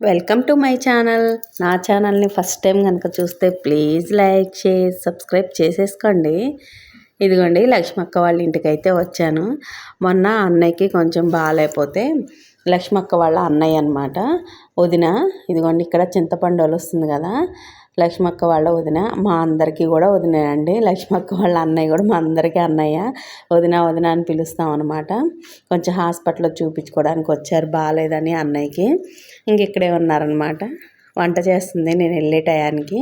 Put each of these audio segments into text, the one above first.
Welcome to my channel. నా ఛానల్ని first time కనుక చూస్తే ప్లీజ్ లైక్ షేర్ సబ్స్క్రైబ్ చేసేసుకోండి. ఇదిగోండి లక్ష్మక్క వాళ్ళ ఇంటికి అయితే వచ్చాను. మొన్న అన్నయ్యకి కొంచెం బాగాలేకపోతే లక్ష్మక్క వాళ్ళ అన్నయ్య అనమాట వదిన ఇదిగోండి ఇక్కడ చింతపండు వస్తుంది కదా. లక్ష్మక్క వాళ్ళ వదిన మా అందరికీ కూడా వదినండి లక్ష్మక్క వాళ్ళ అన్నయ్య కూడా మా అందరికీ అన్నయ్య వదిన వదిన అని పిలుస్తాం అనమాట కొంచెం హాస్పిటల్లో చూపించుకోవడానికి వచ్చారు బాగాలేదని అన్నయ్యకి. ఇంక ఇక్కడే ఉన్నారనమాట వంట చేస్తుంది నేను వెళ్ళే టయానికి.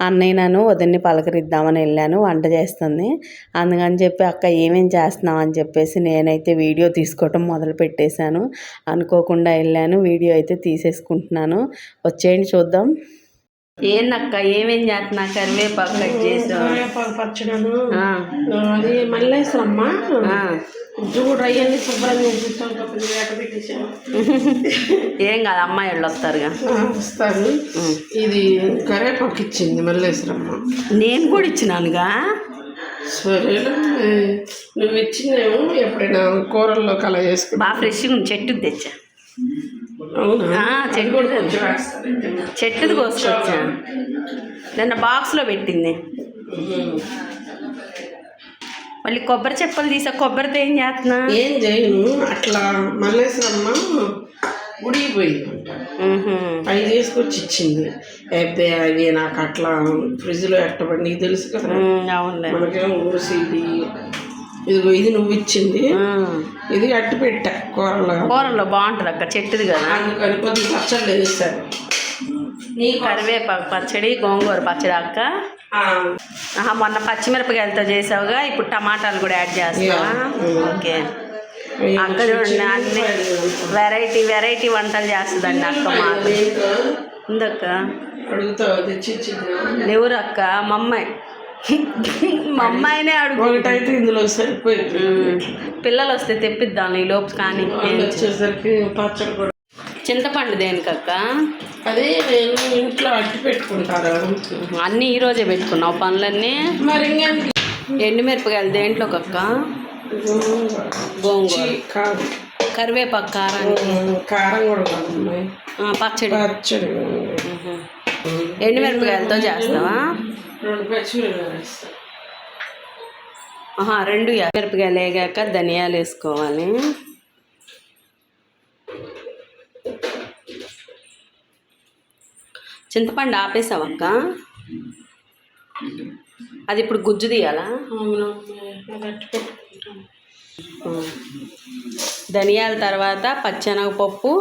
అన్నయ్య నన్ను వదిన్ని పలకరిద్దామని వెళ్ళాను వంట చేస్తుంది. అందుకని చెప్పి అక్క ఏమేం చేస్తున్నావు? అని చెప్పేసి నేనైతే వీడియో తీసుకోవటం మొదలు పెట్టేశాను. అనుకోకుండా వెళ్ళాను వీడియో అయితే తీసేసుకుంటున్నాను. వచ్చేయండి చూద్దాం. ఏందక్క ఏమేం చేస్తున్నా? కరివేపాకు కట్ చేసావు? కరివేపాకు పచ్చడను. అది మల్లేశ్వరమ్మ. చూడు అవన్నీ శుభ్రంగా ఏం కాదు అమ్మాయి వాళ్ళు వస్తారుగా. వస్తారు. ఇది కరివేపాకు ఇచ్చింది మల్లేశ్వరమ్మ. నేను కూడా ఇచ్చినానుగా. సరేనా నువ్వు ఇచ్చిందేమో ఎప్పుడైనా కూరల్లో కల చేసుకుని బాగా ఫ్రెష్గా ఉంది చెట్టుది తెచ్చా. అవునా? చెట్టు చెట్టుది కోసుకొచ్చా? నిన్న బాక్స్లో పెట్టింది. మళ్ళీ కొబ్బరి చెప్పలు తీసా. కొబ్బరితో ఏం చేస్తున్నా? ఏం చేయను. అట్లా మల్లేశ్వరమ్మ గుడికి పోయిందంట మ్హూ. అవి తీసుకొచ్చి ఇచ్చింది. అబ్బే అవి నాకు అట్లా ఫ్రిడ్జ్లో ఎట్టబడి నీకు తెలుసు కదా? మనకేమో ఊసిది ఇదిగో ఇది నువ్వు ఇచ్చింది. ఇది అట్టు పెట్టా. కూరలో. కూరలో బాగుంటుంది అక్క చెట్టుది కదా. అందుకని కొద్దిగా పచ్చళ్ళు వేస్తారు కరివేపాకు పచ్చడి గోంగూర పచ్చడి అక్క. మొన్న పచ్చిమిరపకాయలతో చేసావుగా ఇప్పుడు టమాటాలు కూడా యాడ్ చేస్తావా ఓకే. అక్క చూడండి అన్ని వెరైటీ వెరైటీ వంటలు చేస్తుందండి అక్క మాకు. ఉందక్క? ఎవరు అక్క మా అమ్మాయి. మా అమ్మాయినే అడుగు. ఒకటైతే ఇందులో సరిపోయింది. ఉమ్, పిల్లలు వస్తే తెప్పిద్దాం ఈ లోపు కానీ వచ్చేసరికి పచ్చడి కూడా. చింతపండు దేనికక్క? అదే నేను ఇంట్లో అట్టి పెట్టుకుంటారు అన్నీ ఈ రోజే పెట్టుకున్నావు పనులన్నీ? మరి ఎండుమిరపకాయలు దేంట్లోకి అక్క గోంగూర. కాదు కరివేపాకు కారానికి కారం కూడా పచ్చడి. పచ్చడి. ఎండుమిరపకాయలతో చేస్తావా? రెండు పచ్చిమిరపకాయలు రెండు మిరపకాయలు వేగాక ధనియాలు వేసుకోవాలి. చింతపండు ఆపేసావక్క అది ఇప్పుడు గుజ్జు తీయాలా. ధనియాల తర్వాత పచ్చెనగపప్పు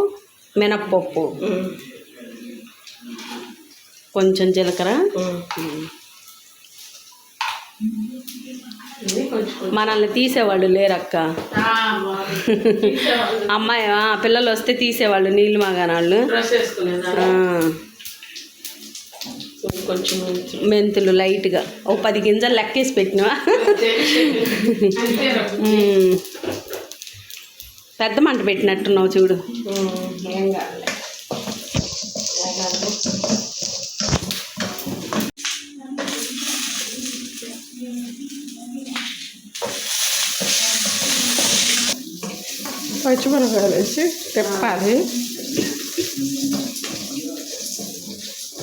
మినప్పప్పు. కొంచెం జీలకర్ర. మనల్ని తీసేవాళ్ళు లేరక్క. అమ్మాయి ఆ, పిల్లలు వస్తే తీసేవాళ్ళు నీళ్ళు మాగానాళ్ళు. కొంచెం మెంతులు లైట్గా. ఓ పది గింజలు లెక్కేసి పెట్టినవా. పెద్ద మంట పెట్టినట్టున్నావు చూడు. పచ్చిమిరపకాయలు వేసి తిప్పాలి.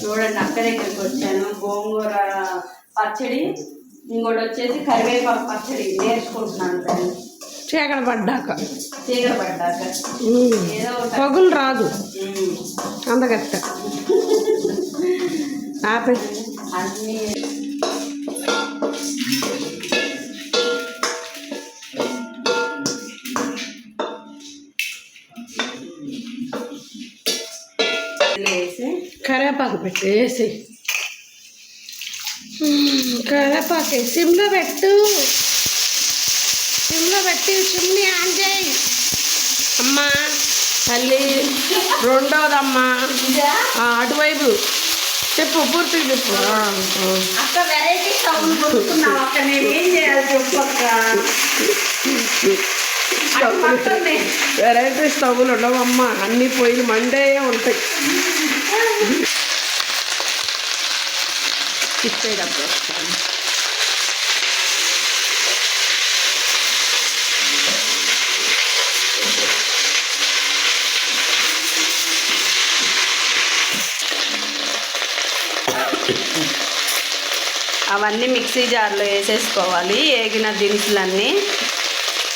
చూడండి అక్క దగ్గరికి వచ్చాను. గోంగూర పచ్చడి ఇంకోటి వచ్చేసి కరివేపాకు పచ్చడి నేర్చుకుంటున్నాను చీకటి పడ్డాక. చీకర పడ్డాక. పగులు రాదు. అందగట్ట ఆపే. అన్నీ వేసి కరివేపాకు పెట్టి వేసి కరివేపాకు సిమ్లో పెట్టు. సిమ్లో పెట్టి సిమ్ని ఆన్ చేయి. అమ్మా తల్లి రెండోదమ్మా. అటువైపు. చెప్పు పూర్తిగా చెప్పు. అక్క వెరైటీ సౌండ్ అక్క నేను ఏం చేయాలి చెప్పు అక్క. వెరైటీ స్టవ్లు ఉండవమ్మా అన్ని పొయ్యిలు మండే ఉంటాయి. వస్తాను అవన్నీ మిక్సీ జార్లో వేసేసుకోవాలి. వేగిన దినుసులన్నీ.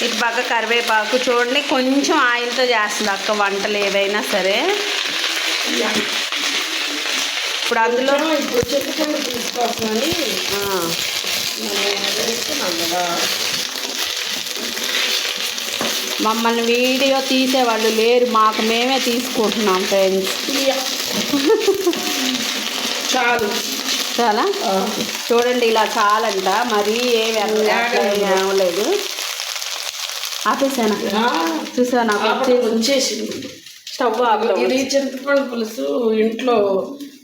ఇటు పక్క కరివేపాకు చూడండి కొంచెం ఆయిల్తో చేస్తుంది అక్క వంటలు ఏవైనా సరే. ఇప్పుడు అందులో ఇప్పుడు చింతపండు వేస్తున్నాం కదా. మమ్మల్ని వీడియో తీసేవాళ్ళు లేరు. మాకు మేమే తీసుకుంటున్నాం ఫ్రెండ్స్. చాలు. చాలా. చూడండి ఇలా చాలంట. మరీ ఏమి అవ్వలేదు. ఆపేసాను? ఆ, చూసా నాకు? ఆపట వచ్చేసింది. స్టవ్ ఆపడం ఇది చింతపండు పులుసు ఇంట్లో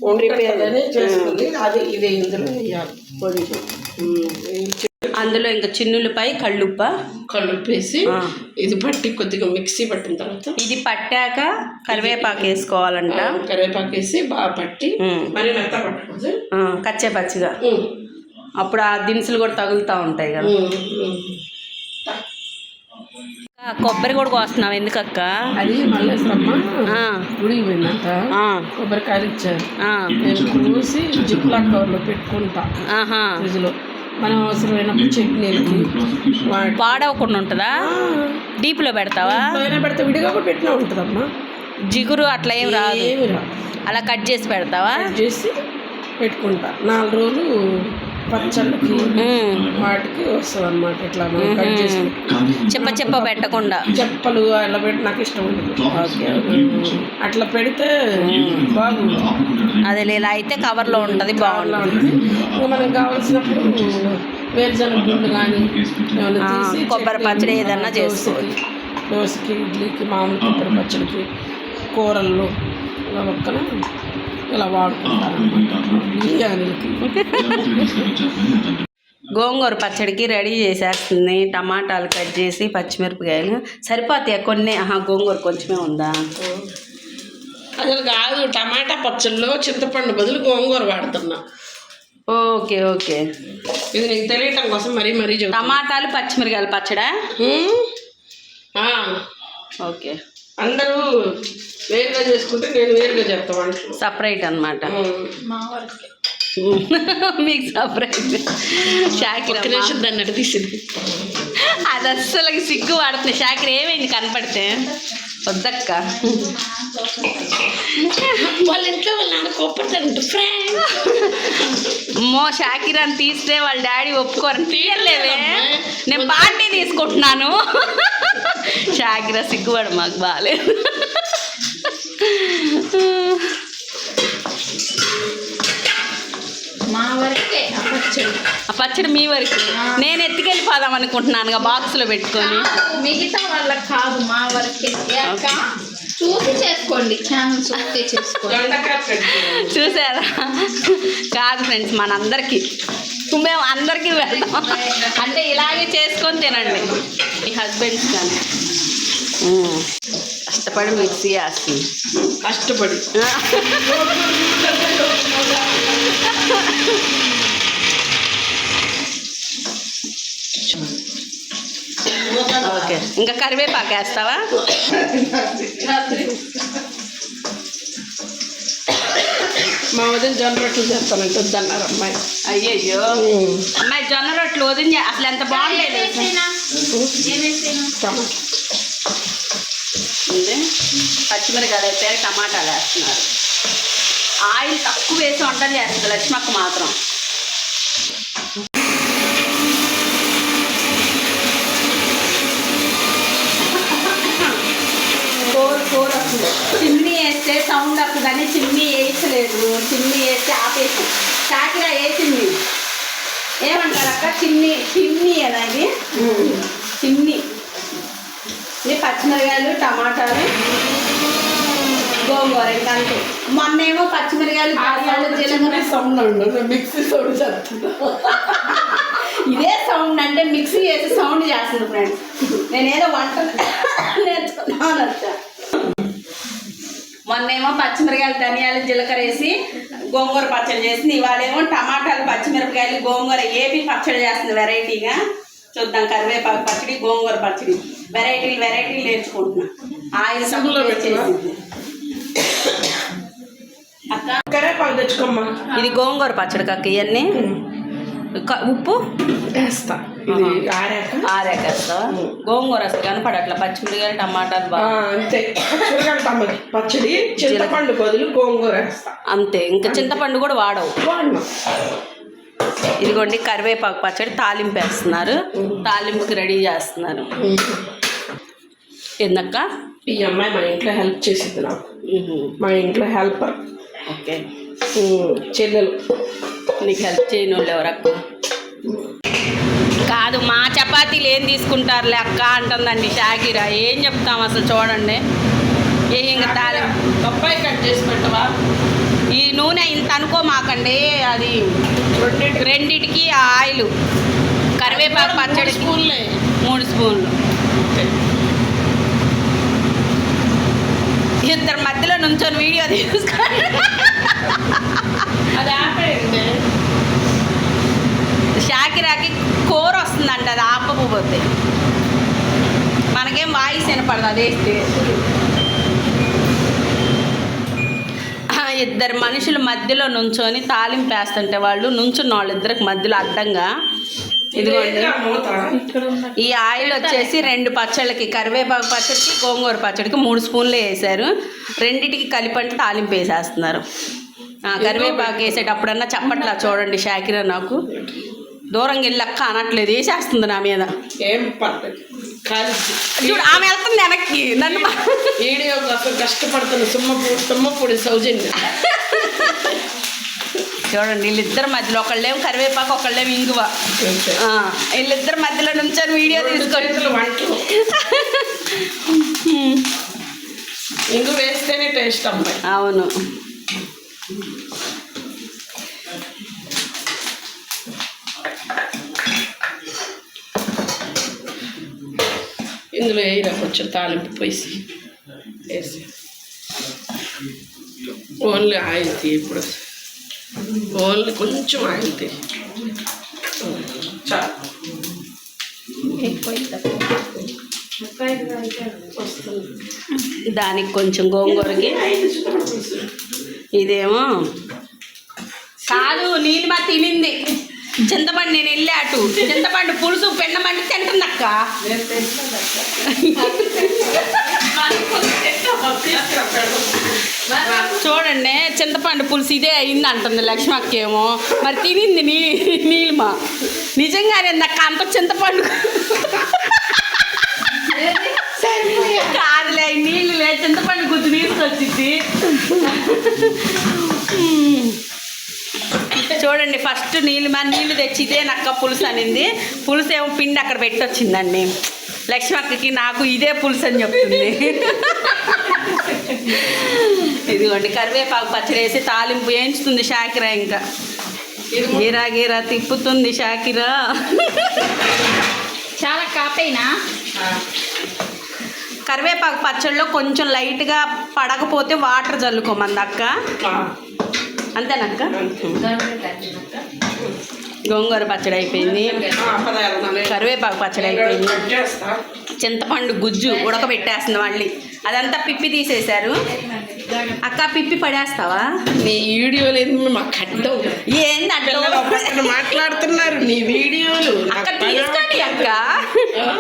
వండుకొని చేసుకుంది అది ఇది ఇందులో వేయాలి. పొడిలో అందులో ఇంకా చిన్నులపై కళ్ళుప్ప. ఆ. ఇది పట్టి కొద్దిగా మిక్సీ పట్టిన తర్వాత ఇది పట్టాక కరివేపాకు వేసుకోవాలంట. కరివేపాకు వేసి బాగా పట్టి. మరి మెత్త పట్టకూడదు. ఆ, కచ్చే పచ్చిగా. అప్పుడు ఆ దినుసులు కూడా తగులుతూ ఉంటాయి కదా. కొబ్బరి కూడా కోస్తున్నావు ఎందుకక్క? అది మల్లేశ్వరమ్మ ఆ, గుడికి పోయిందంట. ఆ, కొబ్బరికాయలు ఇచ్చారు. నేను కోసి జిప్లాక్ కవర్లో పెట్టుకుంటా ఫ్రిడ్జ్లో. మనం అవసరమైనప్పుడు చట్నీలకి పాడవకుండా ఉంటుందా? డీప్లో పెడతావా? పెడితే విడిగా కూడా పెట్టినా ఉంటుందమ్మా. జిగురు అట్లా ఏం రాదు. అలా కట్ చేసి పెడతావా? చేసి పెట్టుకుంటా. నాలుగు రోజులు పచ్చళ్ళకి. వాటికి వస్తుంది అనమాట ఇట్లా మనం కట్ చేసి చెప్ప చెప్ప పెట్టకుండా. చెప్పలు అలా పెట్టి నాకు ఇష్టం ఉండదు. ఓకే. అట్లా పెడితే బాగుంది అది ఇలా అయితే కవర్లో ఉంటుంది బాగుంటుంది. మనకు కావాల్సినప్పుడు వేరుశనగ గుళ్ళు కానీ కొబ్బరి పచ్చడి ఏదన్నా దోసకి, చేసుకోవచ్చు. దోసకి ఇడ్లీకి మామూలు కొబ్బరి పచ్చడికి కూరల్లో ఇలా పక్కన ఇలా బిర్యానీలకి గోంగూర పచ్చడికి రెడీ చేసేస్తుంది. టమాటాలు కట్ చేసి పచ్చిమిరపకాయలు. సరిపోతాయి కొన్ని? ఆహా గోంగూర కొంచెమే ఉందా? అసలు కాదు టమాటా పచ్చళ్ళలో చింతపండు బదులు గోంగూర వాడుతున్నా. Okay okay. ఇది నీకు తెలియటం కోసం మరీ మరీ టమాటాలు పచ్చిమిరకాయలు పచ్చడా? ఓకే. అందరూ వేరుగా చేసుకుంటే నేను వేరుగా చెప్తా వంటలు సపరేట్ అనమాట. మీకు సపరేట్ షాకిర్ నిమిషం దాన్ని అటు తీసింది అది అస్సలకి సిగ్గు పడుతుంది. షాకిర్ ఏమైంది? కనపడితే? వద్దక్క. వాళ్ళ ఇంట్లో వాళ్ళ నాన్న కోపడతారంట. ఫ్రెండ్ మో షాకిర్ అని తీస్తే వాళ్ళ డాడీ ఒప్పుకోరు తీయలేవే నేను పార్టీ తీసుకుంటున్నాను. షాకిరా సిగ్గుపడు మాకు బాగాలేదు మా వరకే అప్పచ్చడు ఆ పచ్చడి మీ వరకు. నేను ఎత్తుకెళ్ళిపోదాం అనుకుంటున్నాను బాక్స్లో పెట్టుకొని. మిగతా వాళ్ళకి కాదు మా వరకే. చూసి చేసుకోండి ఛానల్ చూస్తే చేసుకోండి. చూసారా? కాదు ఫ్రెండ్స్ మనందరికీ మేము అందరికీ వెళ్దాం. అంటే ఇలాగే చేసుకొని తినండి. మీ హస్బెండ్స్ కానీ. కష్టపడి మిక్సీ వేస్తుంది. కష్టపడి. ఓకే. ఇంకా కరివేపాకు వేస్తావా? మా వదిన జొన్న రొట్టెలు చేస్తానంటే వద్దన్నారు అమ్మాయి. అయ్యయ్యో. అమ్మాయి జొన్న రొట్టెలు వదిన అసలు ఎంత బాగుండేది. పచ్చిమిరకాయలు వేస్తే టమాటాలు వేస్తున్నారు. ఆయిల్ తక్కువ వేసి వంటలు చేస్తుంది లక్ష్మక్క మాత్రం కోరు కోరు వస్తుంది చిమ్నీ వేస్తే సౌండ్ వస్తుందని చిమ్నీ వేయట్లేదు వేస్తే ఆపేసి చాకిరా వేసింది. ఏమంటారు అక్క చిమ్నీ కదా ఇది? చిమ్నీ ఇది పచ్చిమిరకాయలు టమాటాలు గోంగూర ఇంకా అంతే. మొన్నేమో పచ్చిమిరకాయలు ధనియాలు జీలకర్ర. సౌండ్ ఉండు మిక్సీ సౌండ్ చేస్తున్నా. ఇదే సౌండ్ అంటే మిక్సీ చేసి సౌండ్ చేస్తుంది ఫ్రెండ్స్. నేనేదో వంట నేర్చుకున్నాను అంట మొన్నేమో పచ్చిమిరకాయలు ధనియాలు జీలకర్ర వేసి గోంగూర పచ్చడి చేసింది. ఇవాళేమో టమాటాలు పచ్చిమిరపకాయలు గోంగూర ఏపీ పచ్చడి చేస్తుంది వెరైటీగా. చూద్దాం కరివేపాకు పచ్చడి గోంగూర పచ్చడి. వెరైటీలు వెరైటీలు నేర్చుకుంటున్నా. ఆయిల్? చేసింది. అక్క? కరేపాకు తెచ్చుకోమ్మా. ఇది గోంగూర పచ్చడి కక్క ఇవన్నీ ఉప్పు? వేస్తా. ఇది ఆరాక? ఆరేకేస్తావా గోంగూర అసలు కనపడట్లా. పచ్చిమిరకాయలు టమాటాలు బాగా అంతే. పచ్చిమిరకాయల టమాటా పచ్చడి చింతపండు బదులు గోంగూర అంతే. ఇంకా చింతపండు కూడా వాడవు. ఇదిగోండి కరివేపాకు పచ్చడి తాలింపు వేస్తున్నారు. తాలింపుకి రెడీ చేస్తున్నారు. ఎందుక ఈ అమ్మాయి మా ఇంట్లో హెల్ప్ చేసింది నాకు. మా ఇంట్లో హెల్పర్. ఓకే. చెల్లెలు. నీకు హెల్ప్ చేయని వాళ్ళు ఎవరక్క కాదు మా చపాతీలు ఏం తీసుకుంటారులే అక్క అంటుందండి షాకిరా. ఏం చెప్తాం అసలు చూడండి. ఏ ఇంకా తాలింపు బొప్పాయి కట్ చేసి పెట్టవా? ఈ నూనె ఇంత అనుకోమాకండి అది రెండిటికి. ఆయిల్ కరివేపాకు పచ్చడి. స్కూల్లే మూడు స్పూన్లు. ఇద్దరు మధ్యలో నుంచొని వీడియో తీసుకొని అది ఆపేయండి షాకిరాకి కూర వస్తుందంట అది ఆపకపోతే మనకేం వాయిస్ వినపడదు అది వేస్తే ఇద్దరు మనుషుల మధ్యలో నుంచొని తాలింపు వేస్తుంటే వాళ్ళు నుంచున్న వాళ్ళిద్దరికి మధ్యలో అడ్డంగా ఇదిగోండి. ఈ ఆయిల్ వచ్చేసి రెండు పచ్చళ్ళకి కరివేపాకు పచ్చడికి గోంగూర పచ్చడికి మూడు స్పూన్లు వేసారు రెండింటికి కలిపంటే తాలింపు వేసేస్తున్నారు. కరివేపాకు వేసేటప్పుడన్నా చప్పట్లా చూడండి షాకిరా నాకు. దూరంగా వెళ్ళి అక్క అనట్లేదు. వేసేస్తుంది నా మీద. ఏం కాలిద్ది చూడు ఆమె వెళ్తుంది వెనక్కి. నన్ను వీడియో కోసం కష్టపడుతున్న సుమ్మపూడి తుమ్మపూడి సౌజన్య. చూడండి వీళ్ళిద్దరి మధ్యలో ఒకళ్ళేం కరివేపాకు ఒకళ్ళేం ఇంగువ. వీళ్ళిద్దరి మధ్యలో నుంచొని వీడియో తీసుకొని ఇంగు వేస్తేనే టేస్ట్ అమ్మాయి. అవును. ఇందులో వేయరా కొంచెం తాలింపు పోసి వేసి ఓన్లీ ఆయిల్ తీ ఇప్పుడు ఓన్లీ కొంచెం ఆయిల్ తీ వస్తుంది దానికి కొంచెం గోంగూరకి ఇదేమో. కాదు మా తినింది. చింతపండు నేను వెళ్ళా అటు. చింతపండు పులుసు పెన్నమంటే తింటుంది అక్క చూడండి చింతపండు పులుసు ఇదే అయింది అంటుంది లక్ష్మక్క మరి తినింది నీ నీలిమ. నిజంగానే అక్క అంత చింతపండు. కాదులే నీళ్ళులే నీళ్ళు లే చింతపండు గుజ్జు తీసుకొచ్చింది చూడండి ఫస్ట్ నీళ్ళు మా నీళ్ళు తెచ్చి ఇదే నక్క పులుసు అనింది. పులుసు ఏమో పిండి అక్కడ పెట్టొచ్చిందండి. లక్ష్మక్కకి నాకు ఇదే పులుసు అని చెప్తుంది. ఇదిగోండి కరివేపాకు పచ్చడి వేసి తాలింపు వేయించుతుంది షాకిరా ఇంకా. గీరా గీరా తిప్పుతుంది షాకిరా. చాలా కాపైనా? కరివేపాకు పచ్చడిలో కొంచెం లైట్గా పడకపోతే వాటర్ చల్లుకోమంది అక్క. అంతేనక్క? గోంగూర పచ్చడి అయిపోయింది. కరివేపాకు పచ్చడి అయిపోయింది. చింతపండు గుజ్జు ఉడకబెట్టేస్తుంది మళ్ళీ. అదంతా పిప్పి తీసేశారు. అక్క పిప్పి పడేస్తావా? నీ వీడియోలు ఏంది మాకు కట్టవు. ఏంది పక్కన మాట్లాడుతున్నారు నీ వీడియోలు. అక్క తీసుకోండి అక్క.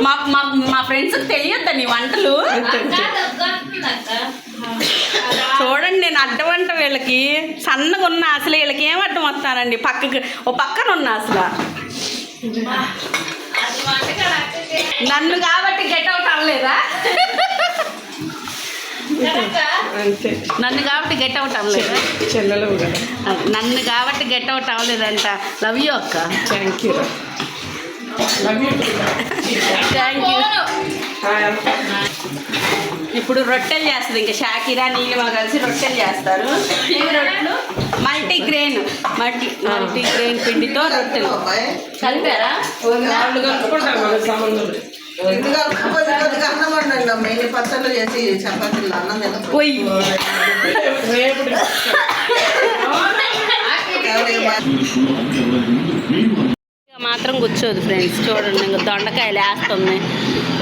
మా మా ఫ్రెండ్స్ తెలియద్దా నీ వంటలు. చూడండి నేను అడ్డం అంట వీళ్ళకి. సన్నగా ఉన్న అసలు వీళ్ళకి ఏం అడ్డం వస్తానండి? పక్కకి ఓ పక్కన ఉన్న అసలు. నన్ను కాబట్టి గెట్ అవుట్ అవ్వలేదా నన్ను కాబట్టి గెట్ అవుట్ అవ్వలేదా చెల్లెలు నన్ను కాబట్టి గెట్ అవుట్ అవ్వలేదంట లవ్ యూ అక్క. థ్యాంక్ యూ థ్యాంక్ యూ ఇప్పుడు రొట్టెలు చేస్తుంది. ఇంకా షాకిరా నీలిమ కలిసి రొట్టెలు చేస్తారు. ఈ రొట్టెలు multi grain multi multi grain పిండితో రొట్టెలు. కలిపారా? పచ్చళ్ళు చేసి చపాతీలు అన్నం పోయి. మాత్రం కూర్చోదు ఫ్రెండ్స్. చూడండి ఇంకా దొండకాయలు వేస్తుంది.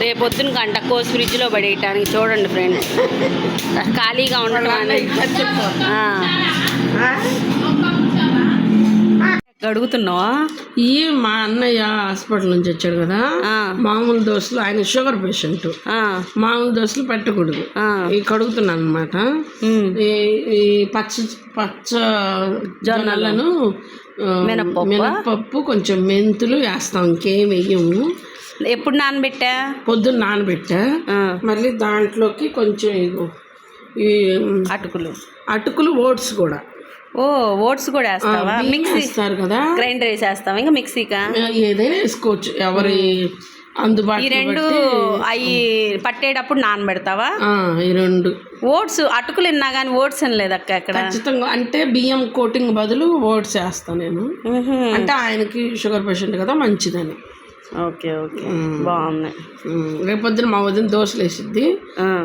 రేపొద్దున గంట కోసి ఫ్రిడ్జ్లో పడేయటానికి చూడండి ఫ్రెండ్స్. ఖాళీగా ఉండటం అనేది. ఆ. అడుగుతున్నావా? ఈ మా అన్నయ్య హాస్పిటల్ నుంచి వచ్చాడు కదా. మామూలు దోశలు ఆయన షుగర్ పేషెంట్. మామూలు దోశలు పెట్టకూడదు. ఈ కడుగుతున్నాను అనమాట ఈ పచ్చ పచ్చ జొన్నలను? మినప్పప్పు. కొంచెం మెంతులు వేస్తాం ఇంకేం వేయము. ఎప్పుడు నానబెట్టా? పొద్దున్న నానబెట్టా. మళ్ళీ దాంట్లోకి కొంచెం ఈ అటుకులు. అటుకులు ఓట్స్ కూడా. ఓ ఓట్స్ కూడా వేస్తావా? మిక్సీ వేస్తారు కదా. గ్రైండర్ వేసేస్తావా? ఇంకా మిక్సీకా? ఏదైనా వేసుకోవచ్చు. ఎవరి ఈ అందుబాటులో రెండు అవి పట్టేటప్పుడు నానబెడతావా? ఈ రెండు. ఓట్స్ అటుకులు విన్నా కానీ ఓట్స్ అనలేదు అక్క అక్కడ ఖచ్చితంగా. అంటే బియ్యం కోటింగ్ బదులు ఓట్స్ వేస్తాను నేను. అంటే ఆయనకి షుగర్ పేషెంట్ కదా మంచిదని. Okay okay. బాగున్నాయి ఉమ్, రేపొద్దున మా వదిన దోశలు వేసిద్ది.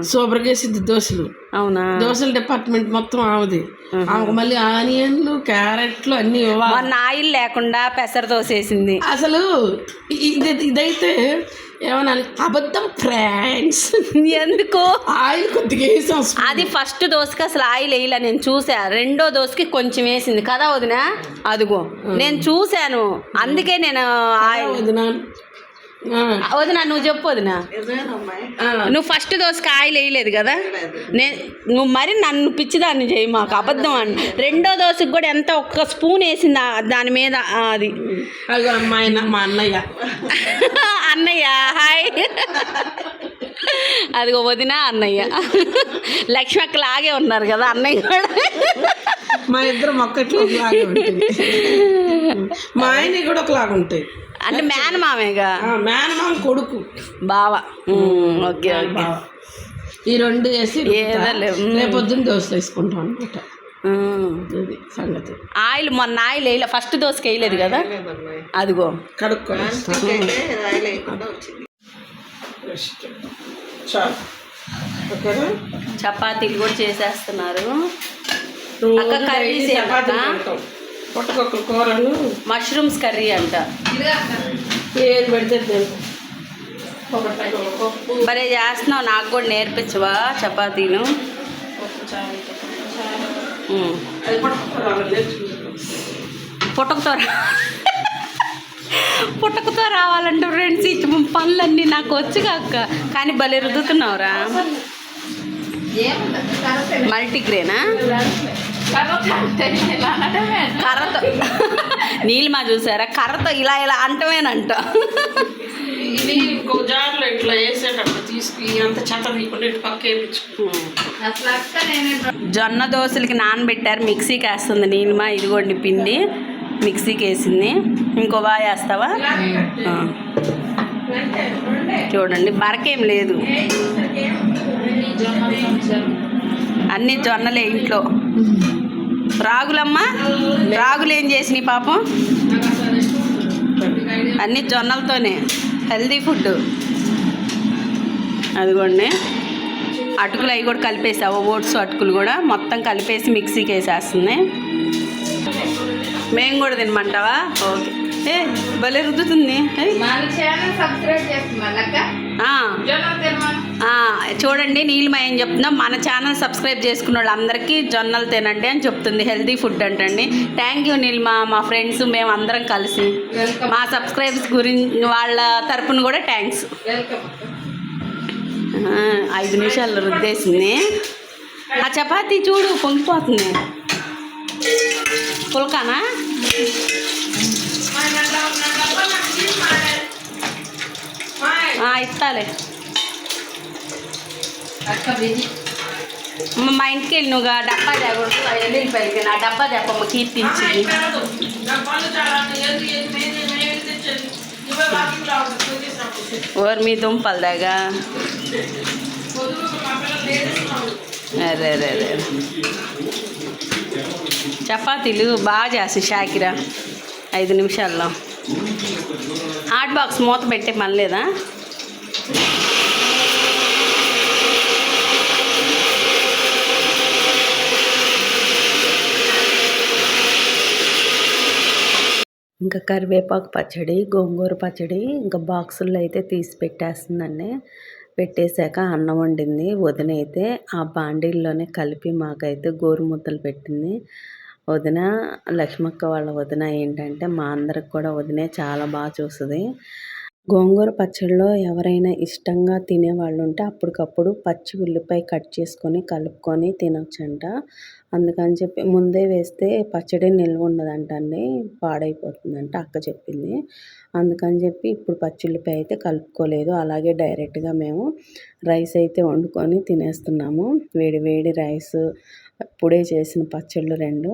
సూపర్గా వేసిద్ది దోశలు. అవునా? దోశల డిపార్ట్మెంట్ మొత్తం ఆమెది. ఆమెకు మళ్ళీ ఆనియన్లు క్యారెట్లు అన్నీ ఇవ్వాలి. ఆయిల్ లేకుండా పెసర దోశ వేసింది. అసలు ఇది ఇదైతే ఏమనాలి? అబద్ధం ఫ్రెండ్స్. ఎందుకు? ఆయిల్ కొద్దిగా వేసాం అది ఫస్ట్ దోశకి అసలు ఆయిల్ వేయలే. నేను చూసా. రెండో దోశకి కొంచెం వేసింది. కదా వదినా? అదిగో. నేను చూశాను. అందుకే నేను ఆయిల్ వదిన? వదినా నువ్వు చెప్పు వదినా. నువ్వు ఫస్ట్ దోశకి ఆయిల్ వేయలేదు కదా? నేను నువ్వు మరి నన్ను పిచ్చిదాన్ని చేయి మాకు అబద్ధం అని. రెండో దోశకి కూడా ఎంత ఒక్క స్పూన్ వేసింది దాని మీద? అది. మా అన్నయ్య. అన్నయ్య హాయ్. అదిగో వదిన అన్నయ్య. లక్ష్మక్క లాగే ఉన్నారు కదా అన్నయ్య కూడా. మా ఇద్దరు మొక్కట్లు మా ఆయన కూడా ఒకలాగా అంటే మేనమామేగా ఆ, మేనమామ కొడుకు. బావ. Okay okay. బావ. ఈ రెండు వేసి. రేపొద్దున దోశలు వేసుకుంటాం అనమాట సంగతి. ఆయిల్ మొన్న ఆయిల్ వేయలే ఫస్ట్ దోశకి వేయలేదు కదా? అదిగో. ఓకేనా? చపాతీలు కూడా చేసేస్తున్నారు. అక్క కర్రీ పుట్టకొక్క మష్రూమ్స్ కర్రీ అంట. ఏది పెడితే భలే చేస్తున్నావు? నాకు కూడా నేర్పించవా? నేర్చుకుంటాం పుట్టకతో రా. పుట్టకతో రావాలంటే ఫ్రెండ్స్ ఈ పనులన్నీ నాకు వచ్చు అక్క. కానీ భలే రుద్దుతున్నావురా. మల్టీగ్రేనా? కర్రతో నీలిమా చూసారా? కర్రతో ఇలా ఇలా అంటమేనంట. ఇది ఇంకో జార్లో ఇట్లా వేసేటప్పుడు తీసుకు అంత చెత్త తీయకుండా ఇటు పక్క వేయించుకో అసలు అక్క నేనే జొన్న దోశలకి నానబెట్టారు మిక్సీకి వేస్తుంది నీలిమా ఇదిగోండి పిండి మిక్సీకి వేసింది. ఇంకో బాగా వేస్తావా. చూడండి బరకేం లేదు. అన్ని జొన్నలే ఇంట్లో. రాగులమ్మా? రాగులు ఏం చేసినాయి పాపం? అన్ని జొన్నలతోనే. హెల్దీ ఫుడ్ అదిగోండి. అటుకులు అవి కూడా కలిపేసావు. ఓట్స్ అటుకులు కూడా మొత్తం కలిపేసి మిక్సీకి వేసేస్తుంది మేము కూడా తినమంటావా? ఓకే. ఏ భలే రుద్దుతుంది. చూడండి నీలిమ ఏం చెప్తుందో మన ఛానల్ సబ్స్క్రైబ్ చేసుకున్న వాళ్ళందరికీ జొన్నలు తినండి అని చెప్తుంది. హెల్తీ ఫుడ్ అంటండి. థ్యాంక్ యూ నీలిమ మా ఫ్రెండ్స్ మేము అందరం కలిసి. మా సబ్స్క్రైబ్స్ గురించి వాళ్ళ తరపున కూడా థ్యాంక్స్ ఐదు నిమిషాలు రుద్దేసింది. ఆ చపాతీ చూడు పొంగిపోతుంది. పుల్కానా? ఇస్తాలే. మా ఇంటికి వెళ్ళి నువ్వు డబ్బా తేకూడదు ఆ నా డబ్బా తెప్పమ్మ కీర్తించింది ఓర్ మీ దుంపలు దాగా అరే అరే అరే. చపాతీలు బాగా చేస్తాయి షాకిరా. ఐదు నిమిషాల్లో. హాట్ బాక్స్ మూత పెట్టే పని లేదా? ఇంకా కరివేపాకు పచ్చడి గోంగూర పచ్చడి ఇంకా బాక్సుల్లో అయితే తీసి పెట్టేస్తుందండి. పెట్టేశాక అన్నం వండింది. వదిన అయితే ఆ బాండీల్లోనే కలిపి మాకైతే గోరుముద్దలు పెట్టింది. వదిన లక్ష్మక్క వాళ్ళ వదిన ఏంటంటే మా అందరికి కూడా వదినే చాలా బాగా చూస్తుంది. గోంగూర పచ్చడిలో ఎవరైనా ఇష్టంగా తినే వాళ్ళు ఉంటే అప్పటికప్పుడు పచ్చి ఉల్లిపాయ కట్ చేసుకొని కలుపుకొని తినొచ్చంట. అందుకని చెప్పి ముందే వేస్తే పచ్చడి నిల్వ ఉండదంట అండి పాడైపోతుందంట అక్క చెప్పింది. అందుకని చెప్పి ఇప్పుడు పచ్చి ఉల్లిపాయ అయితే కలుపుకోలేదు. అలాగే డైరెక్ట్గా మేము రైస్ అయితే వండుకొని తినేస్తున్నాము. వేడి వేడి రైస్ ఇప్పుడే చేసిన పచ్చళ్ళు రెండు.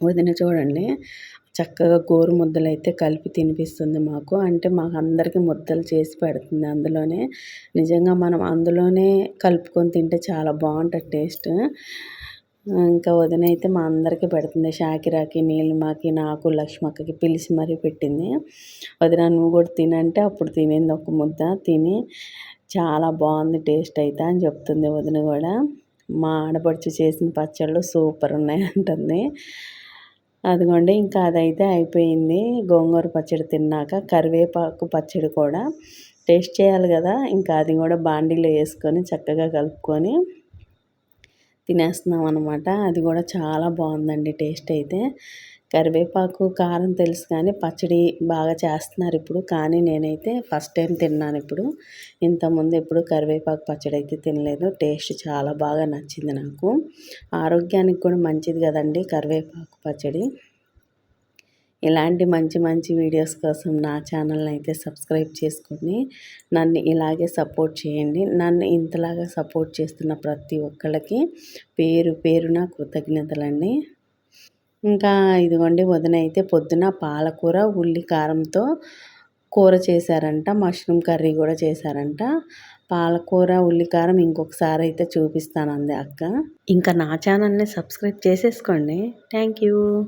వదిన చూడండి చక్కగా గోరు ముద్దలు అయితే కలిపి తినిపిస్తుంది మాకు. అంటే మాకు అందరికీ ముద్దలు చేసి పెడుతుంది అందులోనే. నిజంగా మనం అందులోనే కలుపుకొని తింటే చాలా బాగుంటుంది టేస్ట్. ఇంకా వదిన అయితే మా అందరికీ పెడుతుంది. షాకిరాకి నీలిమాకి నాకు లక్ష్మక్కకి పిలిచి మరీ పెట్టింది. వదిన నువ్వు కూడా తినంటే అప్పుడు తినింది ఒక ముద్ద. తిని చాలా బాగుంది టేస్ట్ అయితే అని చెప్తుంది వదిన కూడా. మా ఆడపడుచు చేసిన పచ్చళ్ళు సూపర్ ఉన్నాయి అంటుంది అదిగోండి ఇంకా అదైతే అయిపోయింది. గోంగూర పచ్చడి తిన్నాక కరివేపాకు పచ్చడి కూడా టేస్ట్ చేయాలి కదా. ఇంకా అది కూడా బాండీలో వేసుకొని చక్కగా కలుపుకొని తినేస్తున్నాం అనమాట అది కూడా చాలా బాగుందండి టేస్ట్ అయితే. కరివేపాకు కారం తెలుసు కానీ పచ్చడి బాగా చేస్తున్నారు ఇప్పుడు. కానీ నేనైతే ఫస్ట్ టైం తిన్నాను ఇప్పుడు. ఇంతకుముందు ఎప్పుడు కరివేపాకు పచ్చడి అయితే తినలేదు. టేస్ట్ చాలా బాగా నచ్చింది నాకు. ఆరోగ్యానికి కూడా మంచిది కదండి కరివేపాకు పచ్చడి. ఇలాంటి మంచి మంచి వీడియోస్ కోసం నా ఛానల్ని అయితే సబ్స్క్రైబ్ చేసుకొని నన్ను ఇలాగే సపోర్ట్ చేయండి. నన్ను ఇంతలాగా సపోర్ట్ చేస్తున్న ప్రతి ఒక్కళ్ళకి పేరు పేరున కృతజ్ఞతలండి. ఇంకా ఇదిగోండి వదిన అయితే పొద్దున పాలకూర ఉల్లి కారంతో కూర చేశారంట మష్రూమ్ కర్రీ కూడా చేశారంట. పాలకూర ఉల్లికారం ఇంకొకసారి అయితే చూపిస్తానంది అక్క. ఇంకా నా ఛానల్ని సబ్స్క్రైబ్ చేసేసుకోండి. Thank you.